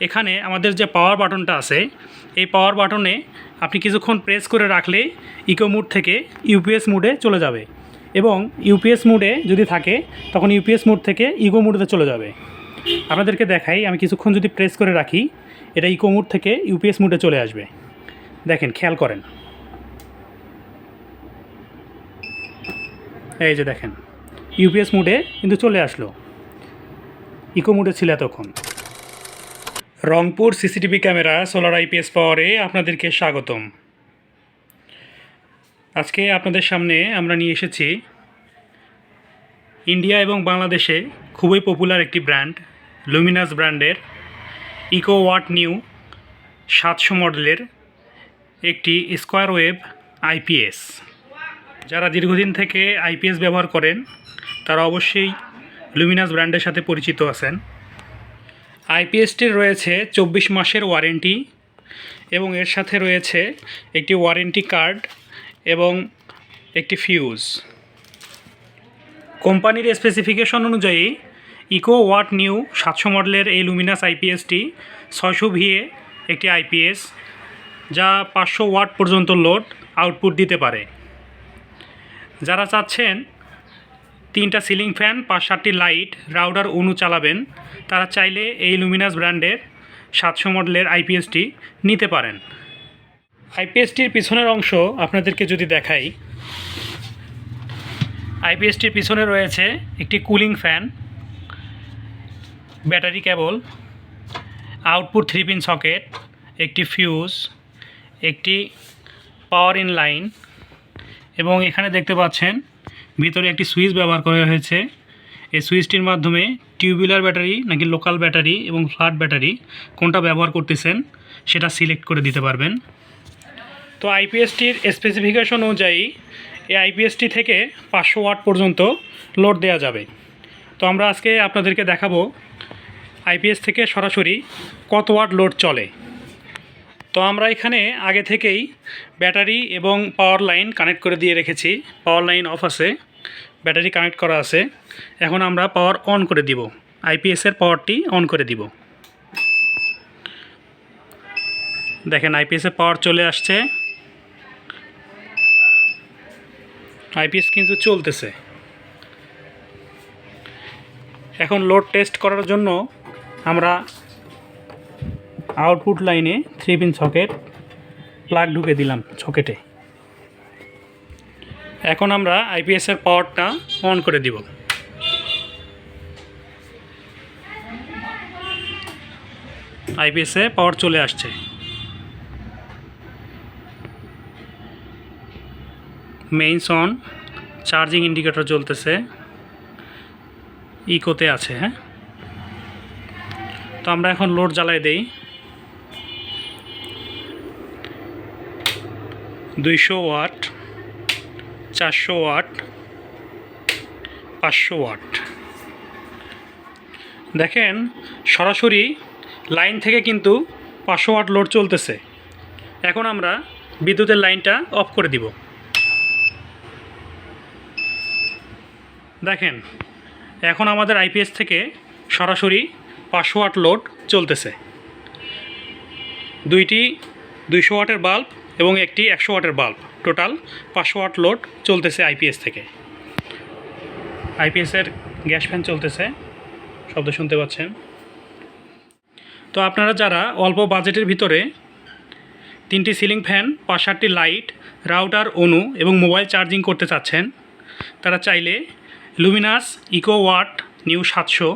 এখানে আমাদের যে পাওয়ার বাটনটা আছে, এই পাওয়ার বাটনে আপনি কিছুক্ষণ প্রেস করে রাখলে ইকো মুড থেকে ইউপিএস মুডে চলে যাবে। এবং ইউপিএস মুডে যদি থাকে, তখন ইউপিএস মুড থেকে ইকো মুডে চলে যাবে। আপনাদেরকে দেখাই, আমি কিছুক্ষণ যদি প্রেস করে রাখি, এটা ইকো মুড থেকে ইউপিএস মুডে চলে আসবে। দেখেন, খেয়াল করেন। এই যে দেখেন ইউপিএস মুডে কিন্তু চলে আসলো। ইকো মুডে ছিল এতক্ষণ। Rangpur CCTV camera, solar IPS পাওয়ারে আপনাদেরকে স্বাগতম। আজকে আপনাদের সামনে আমরা নিয়ে এসেছি ইন্ডিয়া এবং বাংলাদেশে খুবই পপুলার একটি ব্র্যান্ড লুমিনাস ব্র্যান্ডের ইকো ওয়াট নিউ সাতশো মডেলের একটি স্কোয়ার ওয়েভ আইপিএস। যারা দীর্ঘদিন থেকে আইপিএস ব্যবহার করেন, তারা অবশ্যই লুমিনাস ব্র্যান্ডের সাথে পরিচিত আছেন। আইপিএসটির রয়েছে চব্বিশ মাসের ওয়ারেন্টি এবং এর সাথে রয়েছে একটি ওয়ারেন্টি কার্ড এবং একটি ফিউজ। কোম্পানির স্পেসিফিকেশন অনুযায়ী, ইকো ওয়াট নিউ সাতশো মডেলের এই লুমিনাস আইপিএসটি ছয়শো ভিএ একটি আইপিএস, যা পাঁচশো ওয়াট পর্যন্ত লোড আউটপুট দিতে পারে। যারা চাচ্ছেন তিনটা সিলিং ফ্যান, পাঁচ সাতটি লাইট, রাউডার অনু চালাবেন। তারা চাইলে এই লুমিনাস ব্র্যান্ডের সাতশো মডেলের আইপিএসটি নিতে পারেন। আইপিএসটির পিছনের অংশ আপনাদেরকে যদি দেখাই। আইপিএসটির পিছনে রয়েছে একটি cooling fan, battery cable, output three pin socket, একটি ফিউজ, একটি পাওয়ার ইন লাইন এবং এখানে দেখতে পাচ্ছেন ভিতরে একটি সুইচ ব্যবহার করা হয়েছে। এই সুইচটির মাধ্যমে টিউবুলার ব্যাটারি নাকি লোকাল ব্যাটারি এবং ফ্ল্যাট ব্যাটারি কোনটা ব্যবহার করতেছেন সেটা সিলেক্ট করে দিতে পারবেন। তো আইপিএসটির স্পেসিফিকেশন অনুযায়ী এই আইপিএসটি থেকে পাঁচশো ওয়াট পর্যন্ত লোড দেওয়া যাবে। তো আমরা আজকে আপনাদেরকে দেখাবো আইপিএস থেকে সরাসরি কত ওয়াট লোড চলে। তো আমরা এখানে আগে থেকেই ব্যাটারি এবং পাওয়ার লাইন কানেক্ট করে দিয়ে রেখেছি। পাওয়ার লাইন অফ আছে। ব্যাটারি কানেক্ট করা আছে। এখন আমরা পাওয়ার অন করে দিব। আইপিএসের পাওয়ারটি অন করে দিব। দেখেন আইপিএসের পাওয়ার চলে আসছে। আইপিএস কিন্তু চলতেছে। এখন লোড টেস্ট করার জন্য আমরা আউটপুট লাইনে থ্রি পিন সকেট প্লাগ ঢুকে দিলাম সকেটে এখন আমরা আইপিএসের পাওয়ারটা অন করে দিব। আইপিএসে পাওয়ার চলে আসছে। মেইনস অন চার্জিং ইন্ডিকেটর চলতেছে ইকোতে আছে হ্যাঁ? তো আমরা এখন লোড জ্বালাই দেই। দুইশো ওয়াট। চারশো ওয়াট, পাঁচশো ওয়াট। দেখেন, সরাসরি লাইন থেকে কিন্তু পাঁচশো ওয়াট লোড চলতেছে। এখন আমরা বিদ্যুতের লাইনটা অফ করে দিব। দেখেন, এখন আমাদের আইপিএস থেকে সরাসরি পাঁচশো ওয়াট লোড চলতেছে। দুইটি দুইশো ওয়াটের বাল্ব এবং একটি একশো ওয়াটের বাল্ব। টোটাল পাঁচশো ওয়াট লোড চলতেছে আইপিএস থেকে। আইপিএসের গ্যাস ফ্যান চলতেছে, শব্দ শুনতে পাচ্ছেন। তো আপনারা যারা অল্প বাজেটের ভিতরে তিনটি সিলিং ফ্যান, পাঁচ সাতটি লাইট, রাউটার, অনু এবং মোবাইল চার্জিং করতে চাচ্ছেন, তারা চাইলে লুমিনাস, ইকো ওয়াট, নিউ সাতশো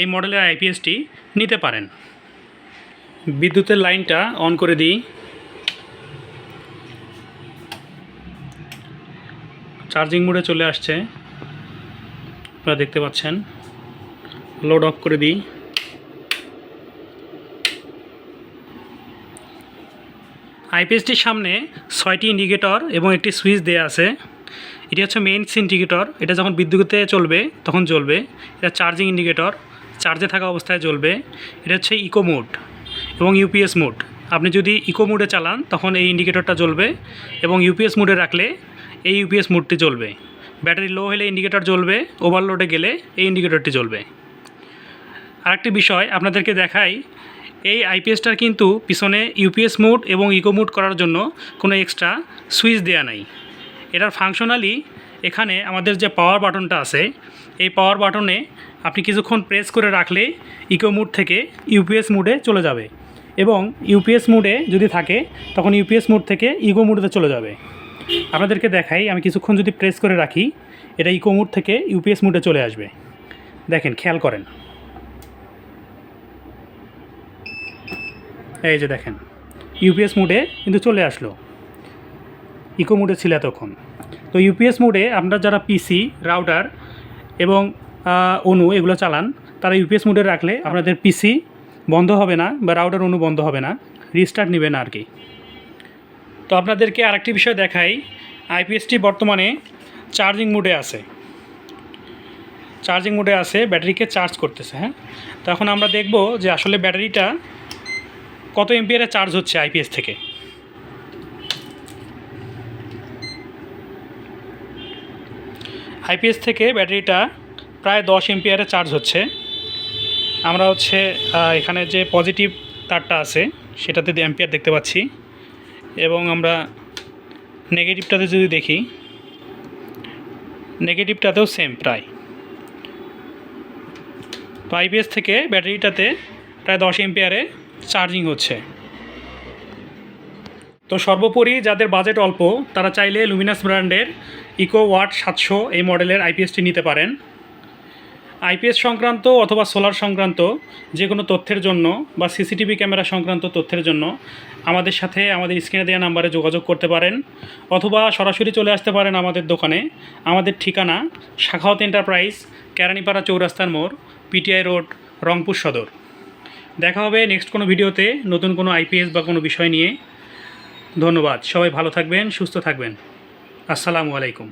এই মডেলের আইপিএসটি নিতে পারেন। বিদ্যুতের লাইনটা অন করে দিই। চার্জিং মোডে চলে আসছে। আপনারা দেখতে পাচ্ছেন। লোড অফ করে দিই। আইপিএসটির সামনে ছয়টি ইন্ডিকেটর এবং একটি সুইচ দেওয়া আছে। এটি হচ্ছে মেইন ইন্ডিকেটর এটা যখন বিদ্যুতে চলবে, তখন জ্বলবে। এটা চার্জিং ইন্ডিকেটর চার্জে থাকা অবস্থায় জ্বলবে। এটা হচ্ছে ইকো মোড এবং ইউপিএস মোড আপনি যদি ইকো মোডে চালান, তখন এই ইন্ডিকেটরটা জ্বলবে এবং ইউপিএস মোডে রাখলে এই ইউপিএস মোডটি চলবে। ব্যাটারি লো হলে ইন্ডিকেটর জ্বলবে ওভারলোডে গেলে এই ইন্ডিকেটরটি জ্বলবে আরেকটি বিষয় আপনাদেরকে দেখাই, এই আইপিএসটার কিন্তু পিছনে ইউপিএস মোড এবং ইকো মোড করার জন্য কোনো এক্সট্রা সুইচ দেওয়া নাই। এটার ফাংশনালি এখানে আমাদের যে পাওয়ার বাটনটা আছে, এই পাওয়ার বাটনে আপনি কিছুক্ষণ প্রেস করে রাখলে ইকো মোড থেকে ইউপিএস মোডে চলে যাবে। এবং ইউপিএস মোডে যদি থাকে, তখন ইউপিএস মোড থেকে ইকো মোডে চলে যাবে। আপনাদেরকে দেখাই, আমি কিছুক্ষণ যদি প্রেস করে রাখি, এটা ইকো মোড থেকে ইউপিএস মোডে চলে আসবে। দেখেন, খেয়াল করেন। এই যে দেখেন ইউপিএস মোডে কিন্তু চলে আসলো। ইকো মোডে ছিল এতক্ষণ। তো ইউপিএস মোডে আপনারা যারা পিসি রাউটার এবং অনু এগুলো চালান, তারা ইউপিএস মোডে রাখলে আপনাদের পিসি বন্ধ হবে না বা রাউটার অনু বন্ধ হবে না রিস্টার্ট নেবে না আর কি। তো আপনাদেরকে আরেকটি বিষয় দেখাই। আইপিএসটি বর্তমানে চার্জিং মোডে আছে। চার্জিং মোডে আছে, ব্যাটারিকে চার্জ করতেছে হ্যাঁ? তো এখন আমরা দেখব যে আসলে ব্যাটারিটা কত এমপিয়ারে চার্জ হচ্ছে আইপিএস থেকে। আইপিএস থেকে ব্যাটারিটা প্রায় দশ এমপিয়ারে চার্জ হচ্ছে। আমরা হচ্ছে এখানে যে পজিটিভ তারটা আছে, সেটাতে অ্যাম্পিয়ার দেখতে পাচ্ছি। এবং আমরা নেগেটিভটাতে যদি দেখি, নেগেটিভটাতেও সেম প্রায়। তো আইপিএস থেকে ব্যাটারিটাতে প্রায় দশ এমপিয়ারে চার্জিং হচ্ছে। তো সর্বোপরি যাদের বাজেট অল্প, তারা চাইলে লুমিনাস ব্র্যান্ডের ইকো ওয়াট সাতশো এই মডেলের আইপিএসটি নিতে পারেন। আইপিএস সংক্রান্ত অথবা সোলার সংক্রান্ত যে কোনো তথ্যের জন্য বা সিসিটিভি ক্যামেরা সংক্রান্ত তথ্যের জন্য আমাদের সাথে আমাদের স্ক্রিনে দেওয়া নাম্বারে যোগাযোগ করতে পারেন অথবা সরাসরি চলে আসতে পারেন আমাদের দোকানে। আমাদের ঠিকানা শাখাওত এন্টারপ্রাইজ, কেরানীপাড়া চৌরাস্তার মোড়, পিটিআই রোড, রংপুর সদর। দেখা হবে নেক্সট কোনো ভিডিওতে নতুন কোনো আইপিএস বা কোনো বিষয় নিয়ে। ধন্যবাদ। সবাই ভালো থাকবেন, সুস্থ থাকবেন। আসসালামু আলাইকুম।